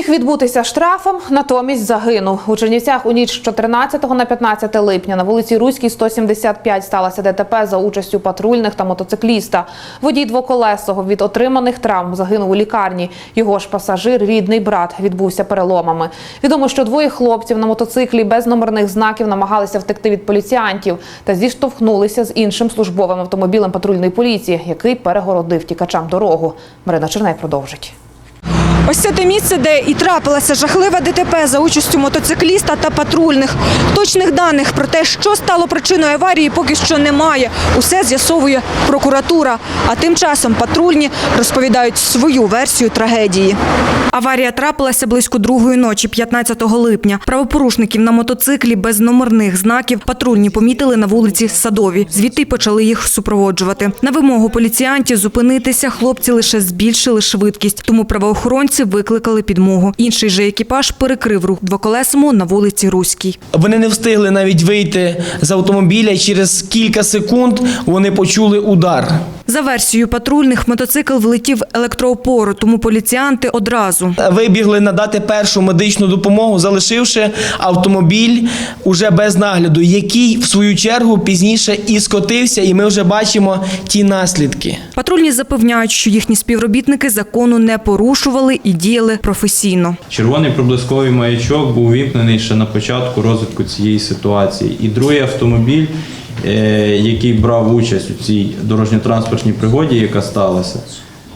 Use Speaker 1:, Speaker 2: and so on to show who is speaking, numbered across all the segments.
Speaker 1: Міг відбутися штрафом, натомість загинув. У Чернівцях у ніч з 14 на 15 липня на вулиці Руській 175 сталося ДТП за участю патрульних та мотоцикліста. Водій двоколесого від отриманих травм загинув у лікарні. Його ж пасажир, рідний брат, відбувся переломами. Відомо, що двоє хлопців на мотоциклі без номерних знаків намагалися втекти від поліціянтів та зіштовхнулися з іншим службовим автомобілем патрульної поліції, який перегородив тікачам дорогу. Марина Черней продовжить.
Speaker 2: Ось це те місце, де і трапилася жахлива ДТП за участю мотоцикліста та патрульних. Точних даних про те, що стало причиною аварії, поки що немає. Усе з'ясовує прокуратура. А тим часом патрульні розповідають свою версію трагедії. Аварія трапилася близько другої ночі, 15 липня. Правопорушників на мотоциклі без номерних знаків патрульні помітили на вулиці Садові. Звідти почали їх супроводжувати. На вимогу поліціянтів зупинитися хлопці лише збільшили швидкість, тому правоохоронці викликали підмогу. Інший же екіпаж перекрив рух двоколесому на вулиці Руській.
Speaker 3: Вони не встигли навіть вийти з автомобіля. і Через кілька секунд вони почули удар.
Speaker 2: За версією патрульних, мотоцикл влетів електроопору, тому поліціянти одразу.
Speaker 3: Вибігли надати першу медичну допомогу, залишивши автомобіль уже без нагляду, який в свою чергу пізніше і скотився, і ми вже бачимо ті наслідки.
Speaker 2: Патрульні запевняють, що їхні співробітники закону не порушували і діяли професійно.
Speaker 4: Червоний проблисковий маячок був вімкнений ще на початку розвитку цієї ситуації. І другий автомобіль, е, який брав участь у цій дорожньо-транспортній пригоді, яка сталася,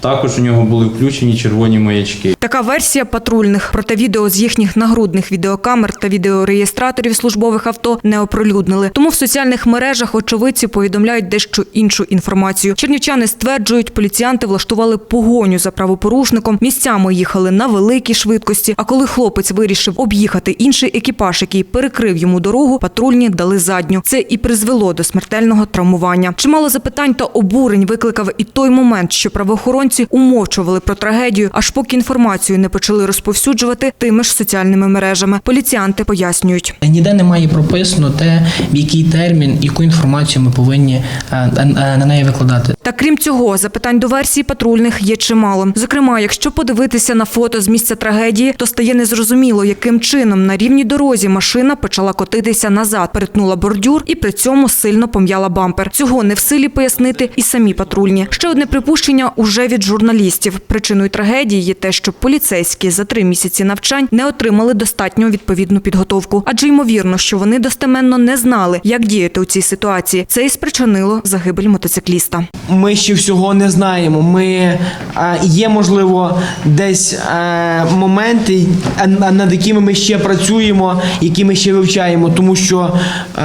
Speaker 4: також у нього були включені червоні маячки.
Speaker 2: Така версія патрульних, проте відео з їхніх нагрудних відеокамер та відеореєстраторів службових авто не оприлюднили. Тому в соціальних мережах очевидці повідомляють дещо іншу інформацію. Чернівчани стверджують, поліціянти влаштували погоню за правопорушником. Місцями їхали на великій швидкості. А коли хлопець вирішив об'їхати інший екіпаж, який перекрив йому дорогу, патрульні дали задню. Це і призвело до смертельного травмування. Чимало запитань та обурень викликав і той момент, що правоохоронці умовчували про трагедію, аж поки інформацію не почали розповсюджувати тими ж соціальними мережами. Поліціянти пояснюють.
Speaker 5: Ніде немає прописано те, в який термін, яку інформацію ми повинні е, е, на неї викладати.
Speaker 2: Та крім цього, запитань до версії патрульних є чимало. Зокрема, якщо подивитися на фото з місця трагедії, то стає незрозуміло, яким чином на рівній дорозі машина почала котитися назад, перетнула бордюр і при цьому сильно пом'яла бампер. Цього не в силі пояснити і самі патрульні. Ще одне припущення уже від журналістів. Причиною трагедії є те, що поліцейські за три місяці навчань не отримали достатньо відповідну підготовку, адже ймовірно, що вони достеменно не знали, як діяти у цій ситуації. Це і спричинило загибель мотоцикліста.
Speaker 3: Ми ще всього не знаємо. Ми а, є, можливо, десь а, моменти, а- а над якими ми ще працюємо, які ми ще вивчаємо, тому що е,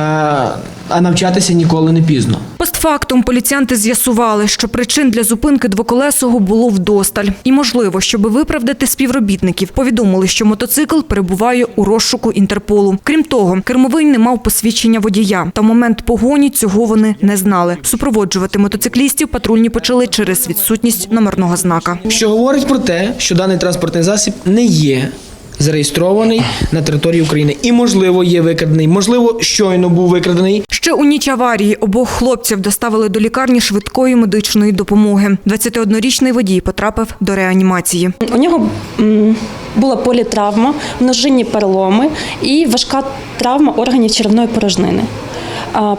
Speaker 3: а навчатися ніколи не пізно.
Speaker 2: Постфактум поліціянти з'ясували, що причин для зупинки двоколесого було вдосталь. І, можливо, щоб виправдати співробітників, повідомили, що мотоцикл перебуває у розшуку Інтерполу. Крім того, кермовий не мав посвідчення водія. Та момент погоні цього вони не знали. Супроводжувати мотоциклістів патрульні почали через відсутність номерного знака.
Speaker 3: Що говорить про те, що даний транспортний засіб не є зареєстрований на території України і, можливо, є викрадений, можливо, щойно був викрадений.
Speaker 2: Ще у ніч аварії обох хлопців доставили до лікарні швидкої медичної допомоги. 21-річний водій потрапив до реанімації.
Speaker 6: У нього була політравма, множинні переломи і важка травма органів черевної порожнини.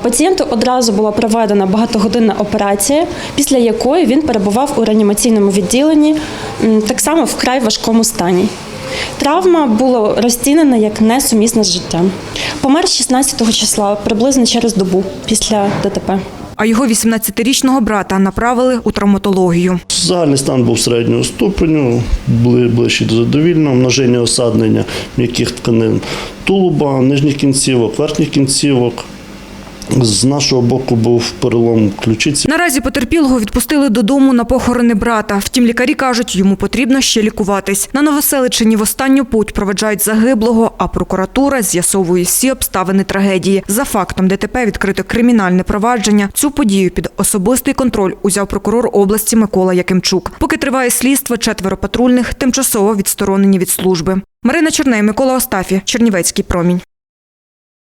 Speaker 6: Пацієнту одразу була проведена багатогодинна операція, після якої він перебував у реанімаційному відділенні, так само в вкрай важкому стані. Травма була розцінена як несумісна з життям. Помер 16 числа, приблизно через добу після ДТП.
Speaker 2: А його 18-річного брата направили у травматологію.
Speaker 7: Загальний стан був середнього ступеню, бли- ближче до задовільного, множення осаднення м'яких тканин тулуба, нижніх кінцівок, верхніх кінцівок. З нашого боку був перелом ключиці.
Speaker 2: Наразі потерпілого відпустили додому на похорони брата. Втім, лікарі кажуть, йому потрібно ще лікуватись. На Новоселичині в останню путь проведжають загиблого, а прокуратура з'ясовує всі обставини трагедії. За фактом ДТП відкрито кримінальне провадження. Цю подію під особистий контроль узяв прокурор області Микола Якимчук. Поки триває слідство, четверо патрульних тимчасово відсторонені від служби. Марина Черней, Микола Остафі, Чернівецький промінь.